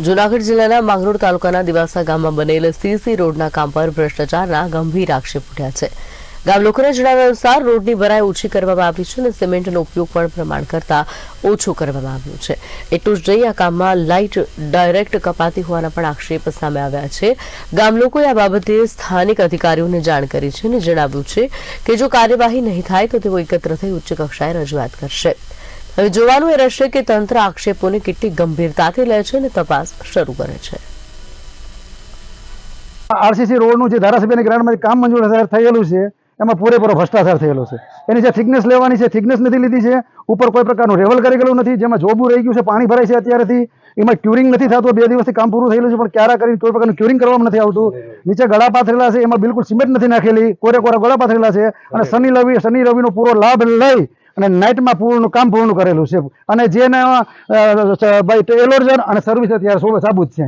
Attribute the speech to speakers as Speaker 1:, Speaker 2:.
Speaker 1: જૂનાગઢ જિલ્લાના માંગરોળ તાલુકાના દિવાસા ગામમાં બનેલ સીસી રોડના કામ પર ભ્રષ્ટાચારના ગંભીર આક્ષેપ ઉઠ્યા છે. ગામ લોકોના જણાવ્યા અનુસાર રોડની ભરાઈ ઓછી કરવામાં આવી છે અને સિમેન્ટનો ઉપયોગ પણ પ્રમાણ કરતા ઓછો કરવામાં આવ્યો છે. એટલું જ નહીં, આ કામમાં લાઇટ ડાયરેક્ટ કપાતી હોવાના પણ આક્ષેપ સામે આવ્યા છે. ગામ લોકોએ આ બાબતે સ્થાનિક અધિકારીઓને જાણ કરી છે અને જણાવ્યું છે કે જો કાર્યવાહી નહીં થાય તો તેઓ એકત્ર થઈ ઉચ્ચ કક્ષાએ રજૂઆત કરશે. હવે જોવાનું એ રહેશે કે તંત્ર આક્ષેપોને કેટલી ગંભીરતાથી લે છે અને તપાસ શરૂ કરે છે.
Speaker 2: આરસીસી રોડનું જે ધારાસભ્યની ગ્રાન્ટમાંથી કામ મંજૂર થયેલું છે એમાં પૂરેપૂરો ભ્રષ્ટાચાર થયેલો છે. એની જે થિકનેસ લેવાની છે થિકનેસ નથી લીધી છે ઉપર કોઈ પ્રકારનું રેવલ કરી ગયેલું નથી જેમાં જોબું રહી ગયું છે પાણી ભરાય છે અત્યારેથી એમાં ક્યુરિંગ નથી થતું બે દિવસથી કામ પૂરું થયેલું છે પણ ક્યારે કરીને કોઈ પ્રકારનું ક્યુરિંગ કરવામાં નથી આવતું. નીચે ગળા પાથરેલા છે એમાં બિલકુલ સિમેન્ટ નથી નાખેલી કોરે કોરા ગળા પાથરેલા છે અને શનિ રવિ શનિ રવિનો પૂરો લાભ લઈ અને નાઇટમાં પૂર્ણ કામ પૂર્ણ કરેલું છે. અને જેના એલોર્જન અને સર્વિસ અત્યારે સાબુત છે.